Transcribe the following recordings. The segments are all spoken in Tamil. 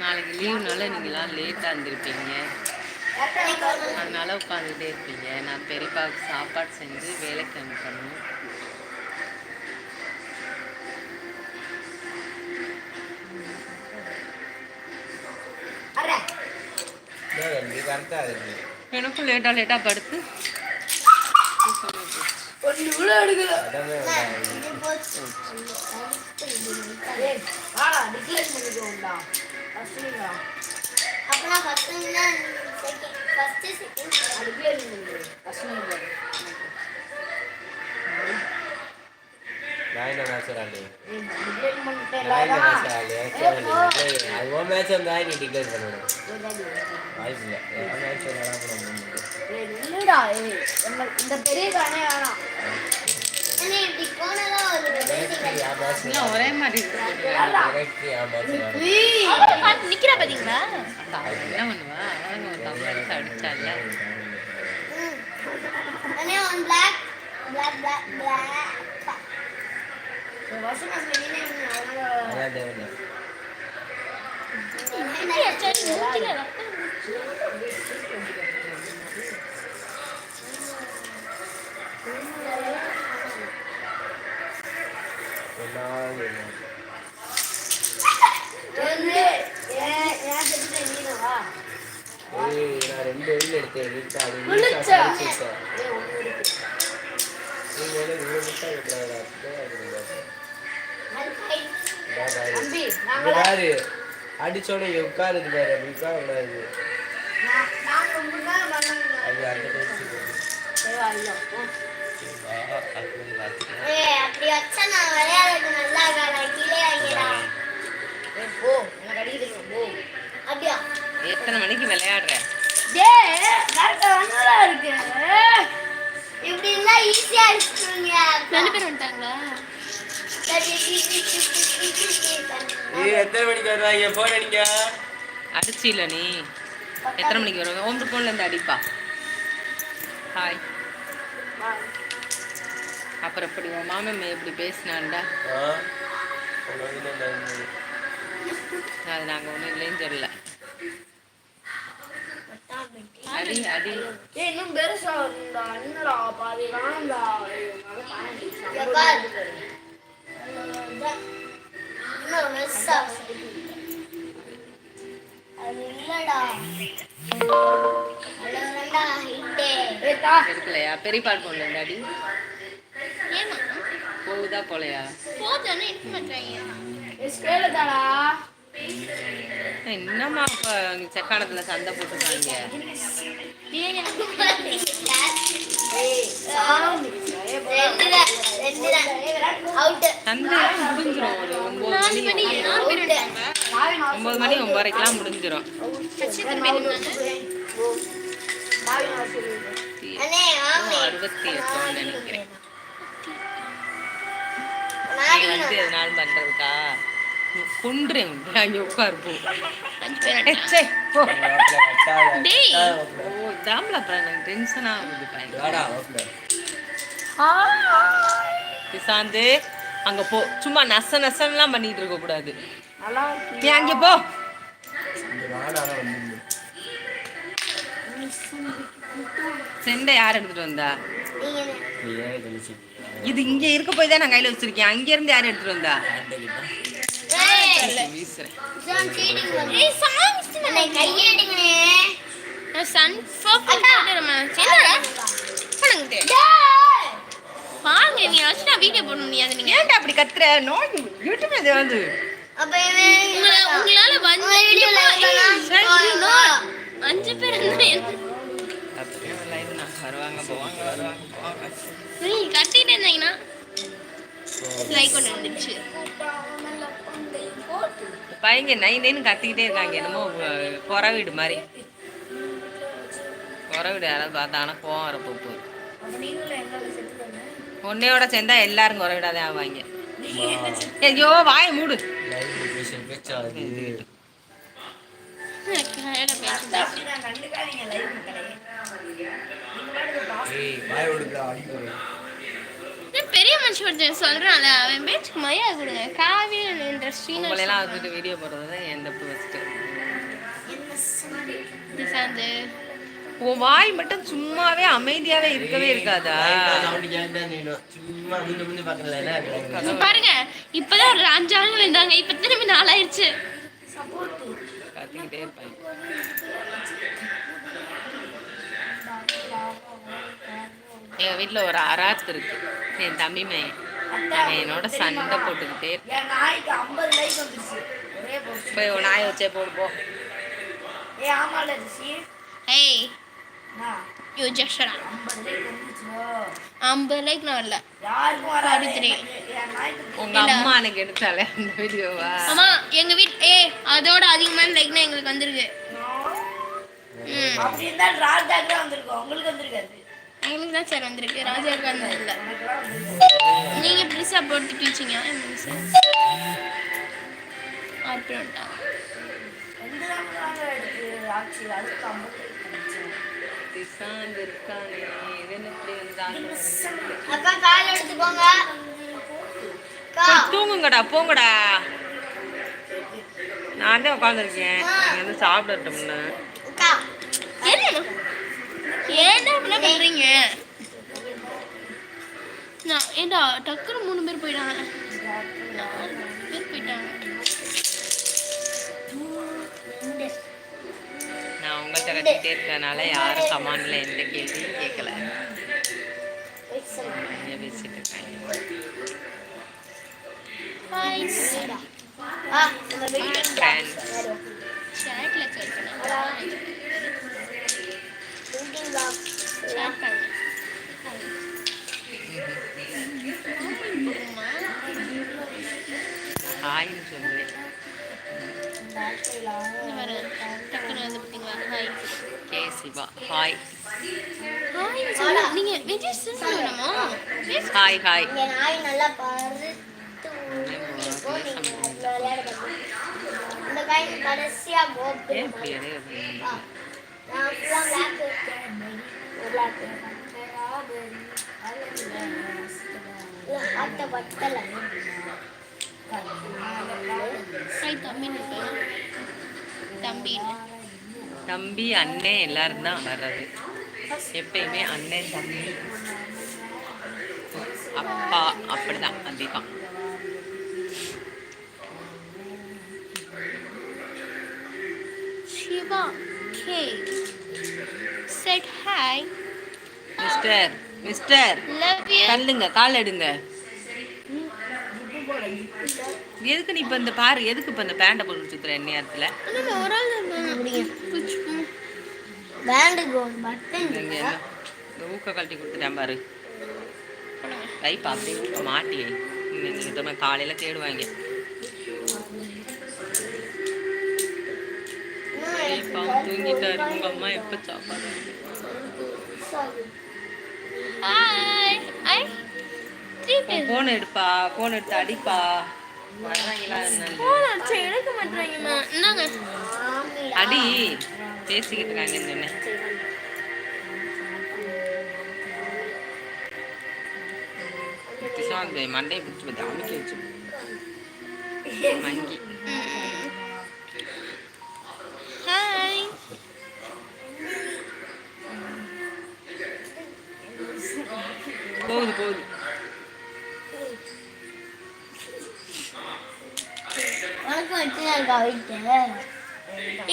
நாளைக்கு லீவுனால நீங்களாம் லேட்டாக இருந்திருப்பீங்க. அதனால உட்காந்துட்டே இருப்பீங்க. நான் பெரியப்பாவுக்கு சாப்பாடு செஞ்சு வேலைக்கு அனுப்பணும். எனக்கும் லேட்டாக லேட்டாக படுத்து தூக்கமா போச்சு. ஒன்று கூட எடுக்கல உடம்பே என்ன? விடாது. இது போச்சு. ஏய் வாடா டிக்ளேர் பண்ணிக்கோண்டா ஃபஸ்ட்டுங்களா அப்பனா first னா second, first, second. டிக்ளேர் பண்ணிக்கோ ஃபஸ்ட்டுங்களா நான் என்ன match விளையாடு? ஏய் டிக்ளேர் பண்ணிட்டேன் நான் என்ன match விளையாடு? Actually நீ declare பண்ணணும். வாய்ப்பு இல்ல. ஏய் இல்லடா இந்த பெரிய காணே வேணாம் ஒரு மாதிரி நிக்கிறா பாத்தீங்களா என்ன பண்ணுவா அடிச்சால ம். அண்ணே ஒன் black ரெண்டு வெளில எடுத்தேன் விட்டா அது விழுச்சா? இருக்கு நீங்க வந்து இவ்வளவு விட்டா எப்படிடா தம்பி பாரு அடிச்சோட உட்காருது பாரு அப்படி உட்கார கூடாது. அது அந்த அப்படி வச்சா நான் விளையாடுறது நல்லா கீழே ஏய் போ எனக்கு அடிக்குது போ. அப்படியா? எத்தனை மணிக்கு விளையாடுற? டேய் கரெக்டா வந்ததா இருக்கு. இப்படி ஈஸியா இருக்குங்க ரெண்டு பேர் வந்துட்டாங்களா? எத்தனை மணிக்கு வருவாங்க போன் அடிங்க. அடிச்சில நீ. எத்தனை மணிக்கு வருவாங்க ஒன்று ஃபோன்ல இருந்து அடிப்பா. ஹாய் அப்புறம் எப்படி? உன் மாமன் எப்படி பேசினான்டா? அது நாங்கள் ஒன்றும் இல்லைன்னு சொல்லல. அடி அடி. ஏய் இன்னும் பெருசா என்னடா பாதி காணும்டா இருக்கலையா மக பாருங்க. எப்பா? ஏமா போகுதா போலையா என்னம்மா இப்போ செக்கானத்தில் சண்டை போட்டுருக்காங்க நாலு மணி அண்ணே ஆமே அறுபத்தி எட்டோன்னு நினைக்கிறேன். வந்து பண்றதுக்கா? கொண்டுறேன் அங்கே உட்காரு போ. சே, போ. டேய். ஓ. இதாம்ல அப்புறம் எனக்கு டென்ஷன் ஆகுது அங்க போ. சும்மா நச நசன்லாம் பண்ணிட்டு இருக்க கூடாது. நீ அங்கே போ. செண்டை யார் எடுத்துட்டு வந்தா? இது இங்க இருக்க போய் தான் நான் கையில வச்சிருக்கேன். அங்க இருந்து யார் எடுத்துட்டு வந்தா? சன் பாருங்க நீ வச்சு நான் வீடியோ போட முடியாது நீங்க ஏன்டா அப்படி கத்துற நோய் யூடியூப் இது வந்து அப்ப உங்களால வந்து உங்க வீடியோல சரி, இருக்கலாம் no. அஞ்சு பேர் இருந்தா? அப்படியே லைவ் நான் வருவாங்க போவாங்க வருவாங்க போவாங்க. நீ கட்டிட்டு இருந்தீங்கன்னா லைக் ஒன்று வந்துருச்சு. பையங்க நை நைன்னு கத்திக்கிட்டே இருக்காங்க. என்னமோ குறை வீடு மாதிரி. குறை வீடு யாராவது பார்த்தாங்கன்னா கோவம் வர போகுது. உன்னையோட சேர்ந்தா எல்லாரும் குறை வீடாதே ஆவாங்க. ஐயோ வாய மூடு. லைவ் மனுஷன் ஒருத்தன் சொல்றான்ல அவன் பேச்சுக்கு மரியாதை கொடுங்க. காவி என்ற ஸ்ரீனா உங்களெல்லாம் வச்சுட்டு வீடியோ போடுறது தான் என் தப்பு ஃபஸ்ட்டு உன் வாய் மட்டும் சும்மாவே அமைதியாவே இருக்கவே இருக்காதா? பாருங்க இப்பதான் ஒரு அஞ்சு ஆளுங்க இருந்தாங்க இப்ப திரும்பி நாலாயிருச்சு கத்திக்கிட்டே இருப்பாங்க. எங்க வீட்ல ஒரு அராஜ் இருக்கு. என் தம்பி அவன் என்னோட சண்டை போட்டுக்கிட்டே போய் உன் நாயை வச்சே போடு போ. ஏ ஆமால ரிஷி. ஏய். யூ ஜஸ்ட் ஐம்பது லைக் நான். என் நாய்க்கு உங்க அம்மா அன்னைக்கு எடுத்தாலே அந்த வீடியோவா? ஆமா எங்க வீட் ஏ அதோட அதிகமான லைக்னா எங்களுக்கு வந்திருக்கு. ம். அப்படி இருந்தா ராஜாக்கு தான் வந்திருக்கோம். உங்களுக்கு வந்திருக்காது. எங்களுக்கு தான் சார் வந்திருக்கு. ராஜாவுக்கு வந்தது இல்லை. நீங்க பெருசா போட்டு வச்சீங்க அப்புறம் ரெண்டு நாள் எடுத்து ஆச்சு அதுக்கு ஐம்பது லைக் வந்துச்சு திசாந்து இருக்கானே இது என்ன இப்படி வந்து அக்கா கால் எடுத்துக்கோங்க அக்கா. போய் தூங்குங்கடா போங்கடா. நான் தான் உட்காந்துருக்கேன் நீங்க வந்து என்ன? ஏன்டா இப்படி பண்றீங்க? நான் ஏண்டா டக்குனு மூணு பேர் போயிட்டாங்க. நாலு பேர் போயிட்டாங்க. நான் உங்கள்கிட்ட கட்டிக்கிட்டே இருக்கனால யாரும் கமாண்டில் எந்த கேள்வியும் கேட்கல பேசிட்டு இருக்காங்க ஹாய்னு சொல்லுவேன் hi K Siva hi hi சொல்ல நீங்க விஜய் சொல்லணுமா ஹாய் ஹாய் நாய் நல்லா பார்க்கலாம். இந்த கடைசியா கோபி தம்பி தம்பி தம்பி அண்ணன் எல்லாரும் தான் வர்றது. எப்பயுமே அண்ணன் தம்பி. அப்பா அப்படிதான் அதிகம் Siva K set hi mister mister love you தள்ளுங்க கால் எடுங்க. எதுக்கு நீ இப்ப இந்த பாரு எதுக்கு இப்ப இந்த பேண்டை போட்டு சுத்துற நேரத்துல இந்த ஊக்க கழட்டி கொடுத்துட்டேன் பாரு. அப்படியே ஊக்க மாட்டி இன்னைக்கு காலையில தேடுவாங்க. பாவம் தூங்கிட்டாரு உங்க அம்மா எப்ப சாப்பாடு போன் எடுப்பா போன் எடுத்து அடிப்பா. அடி பேசிக்கிட்டு இருக்காங்கன்னு சொன்னேன் கிஷாந்த் மண்டையை பிடிச்சி பற்றி அமைக்க வச்சு மங்கி ஹாய் போகுது போகுது.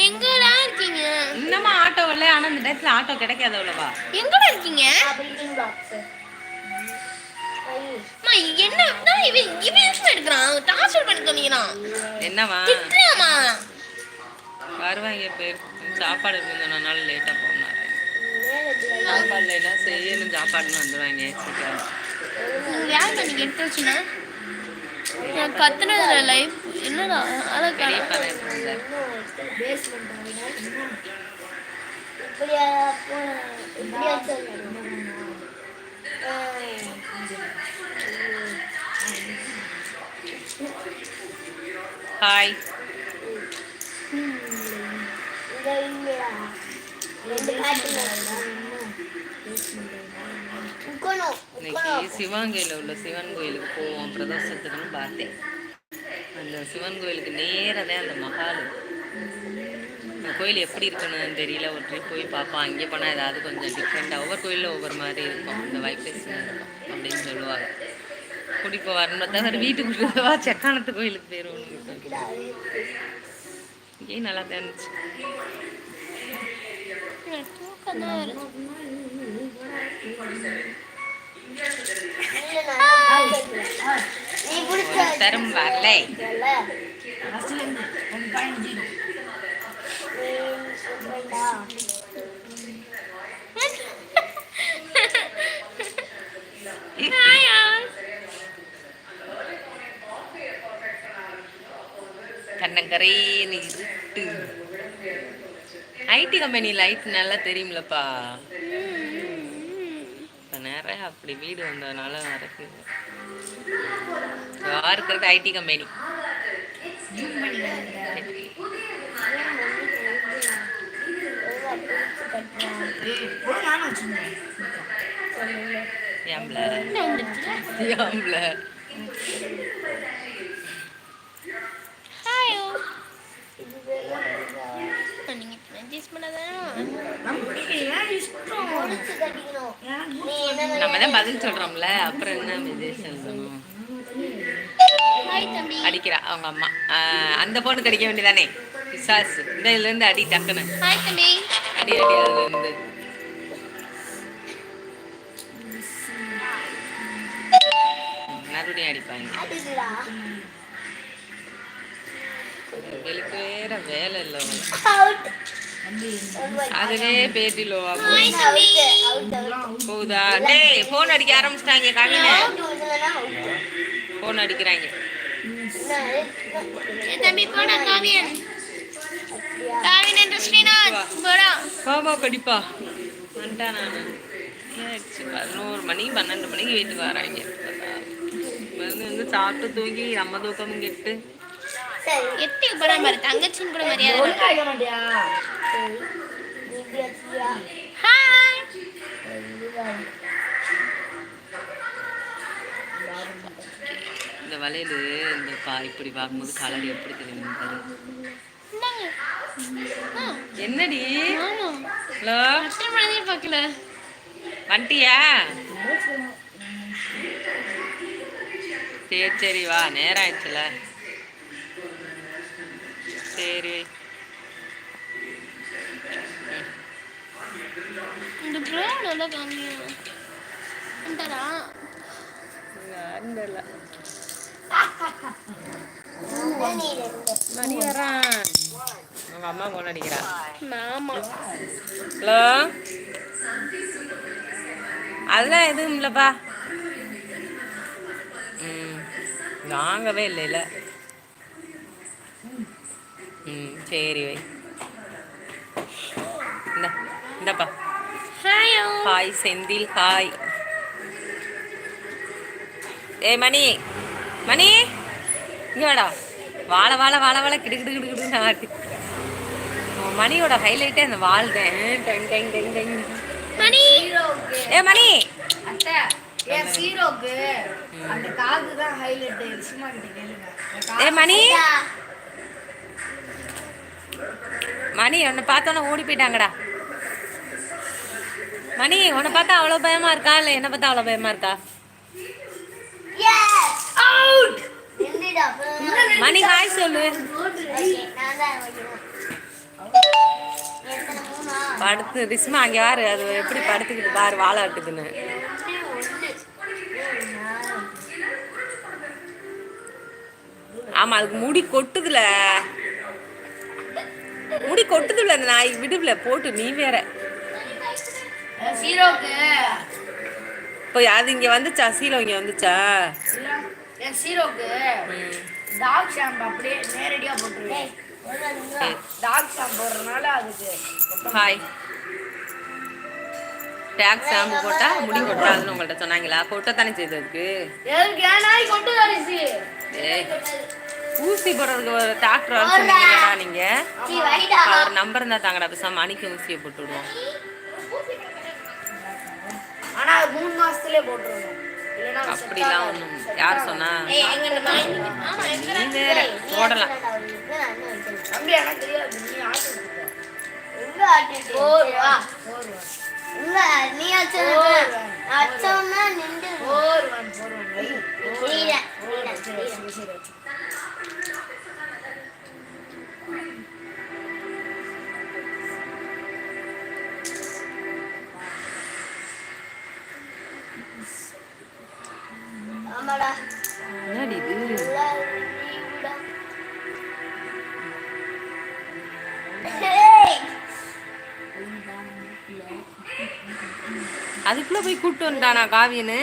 எங்கடா இருக்கீங்க? இன்னமா ஆட்டோ வரல ஆனா இந்த டயத்துல ஆட்டோ கிடைக்காத அவ்வளவா. எங்கடா இருக்கீங்க? என்ன? இவன் இவன் எடுக்கிறான்? டார்ச்சர் பண்ணி என்னவா? திட்டுறாமா? வருவாங்க பேர் சாப்பாடு இருந்ததுனால லேட்டா போனாரு சாப்பாடு லேட்டா செய்யணும் சாப்பாடுன்னு வந்துடுவாங்க சீக்கிரம் யார் நீங்க எடுத்து வச்சுனா? நான் கத்துனதுல லைஃப் என்னடா அழகா. பெரியப்பா தான் இருக்காங்க இப்படியா போ- இப்படியா சொல்லணும் ஆ. ஹாய் இந்த இங்கடா. ரெண்டு காட்டுல முக்கணும் இன்னைக்கு சிவகங்கையில் உள்ள சிவன் கோயிலுக்கு போவோம் பிரதோஷத்துக்குன்னு பார்த்தேன். அந்த சிவன் கோயிலுக்கு நேராக தான் அந்த மகால் அந்த கோயில் எப்படி இருக்குன்னு தெரியல ஒரு ட்ரிப் போய் பார்ப்போம். அங்கே போனால் ஏதாவது கொஞ்சம் டிஃப்ரெண்ட்டாக ஒவ்வொரு கோயிலில் ஒவ்வொரு மாதிரி இருக்கும். அந்த வைப்ரேஷன் இருக்கும் அப்படின்னு சொல்லுவாங்க. குடிப்போ வரணும் தவிர வீட்டுக்குள்ளே வா செக்கானத்து கோயிலுக்கு போயிடுவோம் இங்கேயும் நல்லா தான் இருந்துச்சு. தூக்கம் தான் வருது நீ பிடிச்ச தரும் வரலை ஹாயா கண்ணங்கரேன்னு இருட்டு ஐடி கம்பெனி லைட் நல்லா தெரியும்லப்பா நேரம் அப்படி வீடு வந்ததுனால நடக்கு இருக்கிறது? ஐடி கம்பெனி ஏம்ல ஏம்ல ஹாயோ நீங்க அட்ஜஸ்ட் பண்ணதானே முடிச்சு கட்டிக்கணும் நீ என்ன நம்ம தான் பதில் சொல்றோம்ல அப்புறம் என்ன விஜய் சொல்லணும்? அடிக்கிறா அவங்க அம்மா. அந்த பொண்ணு கடிக்க வேண்டியதானே? பிசாஸ் இந்த இதுல இருந்து அடி தம்பி. அடி அடி அதுல இருந்து. மறுபடியும் அடிப்பாங்க. வேற வேலை இல்லை அதுவே அவுட் போகுதா? டேய் போன் அடிக்க ஆரம்பிச்சிட்டாங்க காமின அவுட் இல்லைன்னா அவுட் போன் அடிக்கிறாங்க தம்பி போடா காவியன் காவியன் என்ற ஸ்ரீநாத் போடா பாபா கடிப்பா. வந்துட்டேன் நான். பதினோரு மணி பன்னெண்டு மணிக்கு வீட்டுக்கு வராங்க. வந்து வந்து சாப்பிட்டு தூங்கி நம்ம தூக்கமும் கெட்டு. பாரு தங்கச்சின்னு கூட மரியாதை இந்த வளையல் இந்த பா இப்படி பார்க்கும்போது கலர் எப்படி தெரியும் என்னடி? ஹலோ? பார்க்கல வந்துட்டியா சரி சரி வா நேரம் ஆயிடுச்சுல. சரி. இந்த ப்ரோ நல்லா காமியா வந்துட்டாரா நீ ரெண்டு மணி வரான். உங்க அம்மா போன் அடிக்கிறா மாமா. ஹலோ? அதெல்லாம் எதுவும் இல்லைப்பா. ம் வாங்கவே இல்லைல்ல ம் சரி வை. இந்த. இந்தப்பா. ஹாயோ. ஹாய் செந்தில். ஹாய். ஏய் மணி. மணி. இங்க வாடா. வாழ வாழ வாழ வாழ கிடு கிடு கிடு கிடு ஆட்டி உன் மணியோட ஹைலைட்டே அந்த வால் தான். டெங் டெங் டெங் டெங். மணி. ஏ மணி. அத்தை என் சீரோக்கு அந்த காது தான் ஹைலைட் சும்மா கிட்ட கேளுங்க. அந்த காது ஏ மணி. மணி உன்னை பார்த்தோன்னே ஓடி போயிட்டாங்கடா. மணி உன்னை பார்த்தா அவ்வளோ பயமா இருக்கா? இல்லை என்ன பார்த்தா அவ்வளோ பயமா இருக்கா? மணி ஹாய் சொல்லு. படுத்து ரிஸ்மா அங்கே வாரு. அது எப்படி படுத்துக்கிட்டு பாரு வாழை ஒன்று ஆமா அதுக்கு முடி கொட்டுதுல. முடி கொட்டுதுல அந்த நாய். விடுவில போட்டு நீ வேற. சீரோக்கு இப்போ அது இங்க வந்துச்சா? சீலம் இங்க வந்துச்சா? என் சீரோக்கு டாக் ஷாம்பு அப்படியே நேரடியா போட்டுருவேன். டாக் ஷாம்பு போடுறதுனால அதுக்கு ஹாய். டேக் ஷாம்பு போட்டா முடி கொட்டாதுன்னு உங்கள்ட்ட சொன்னாங்களா? ஏனாய் கொண்டு அரிசி ஏய் ஊசி போடுறதுக்கு ஒரு டாக்டர் சொன்னீங்களா நீங்க. அவர் நம்பர் இருந்தா தாங்கடா பேசாம மணிக்கு ஊசியை போட்டு விடுவோம். ஆனா அது மூணு மாசத்துலயே போட்டுருவோம் அப்படிலாம் Set யார். சொன்னா? போடலாம். நீ வந்துட்டானா காவியனு?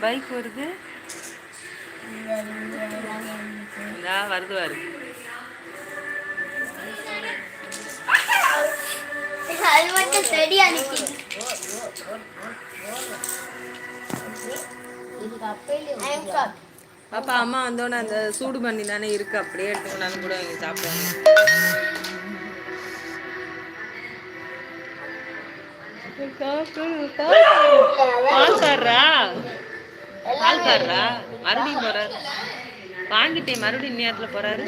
பைக் வருது. இந்தா வருது வருது. பாப்பா அம்மா வந்தோடனே அந்த சூடு பண்ணி தானே இருக்கு. அப்படியே எடுத்து கொண்டாந்து கூட இங்கே சாப்பிடுவாங்க. பால் காரரா பால் காரரா மறுபடியும் போறாரு. வாங்கிட்டேன் மறுபடியும் நேரத்தில் போறாரு.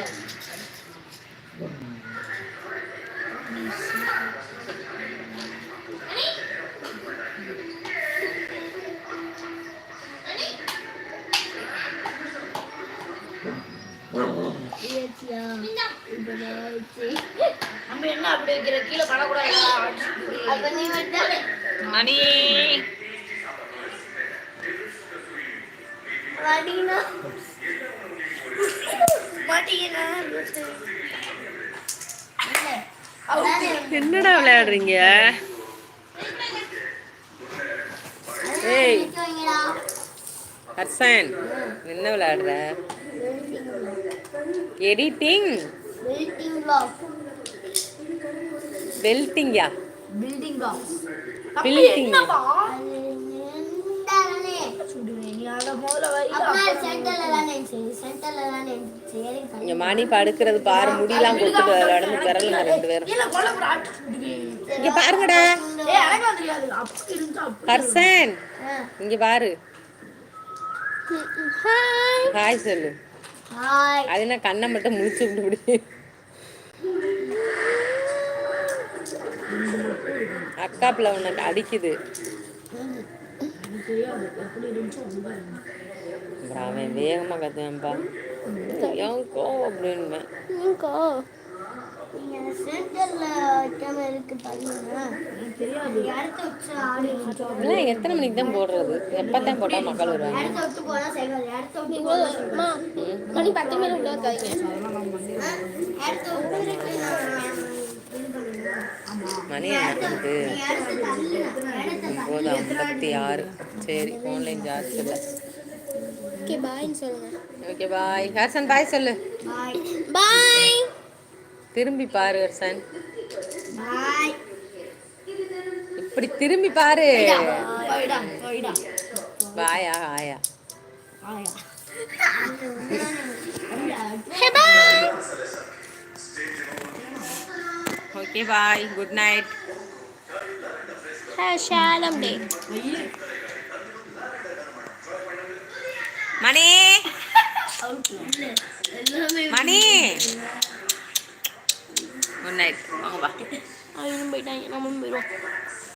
நம்ம என்ன அப்படி வைக்கிற கீழே படக்கூடாது மணி. என்னடா விளையாடுறீங்க? ஏய். ஹர்ஷன் என்ன விளையாடுற? எடிட்டிங் பில்டிங் பிளாக் வெல்ட்டிங்கா பில்டிங் சரி இங்க மணி படுக்கிறது பாரு முடியெல்லாம் கொடுத்துட்டு நடந்து பிறலுங்க ரெண்டு பேரும். இங்க பாருங்கடா. ஹர்ஷன். இங்க பாரு. ஹாய் சொல்லு. அது என்ன கண்ணை மட்டும் முழிச்சு விட்டு அக்கா பிள்ளை உன்னை அடிக்குது. அவன் வேகமா கத்துவான்பா. ஏன் கோவம் அப்படின்பேன் இதெல்லாம் எத்தனை மணிக்கு தான் போடுறது? எப்பதான் போட்டா மக்கள் வருவாங்க? மணி பத்து மேல உள்ள மணி இடத்த ஒன்பது ஐம்பத்தி ஆறு. சரி ஆன்லைன் சார்ஜ் இல்லை ஓகே பாய்ன்னு சொல்லுங்க. ஓகே பாய் ஹர்ஷன் பாய் சொல்லு. பாய் பாய் திரும்பி பாரு ஹர்ஷன் இப்படி திரும்பி பாரு. பாயா ஆயா ஆயா hey bye okay bye good night Shalom டே மணி. மணி. குட் நைட் வாங்க பா அவங்க போயிட்டாங்க நம்மளும் போயிடுவோம்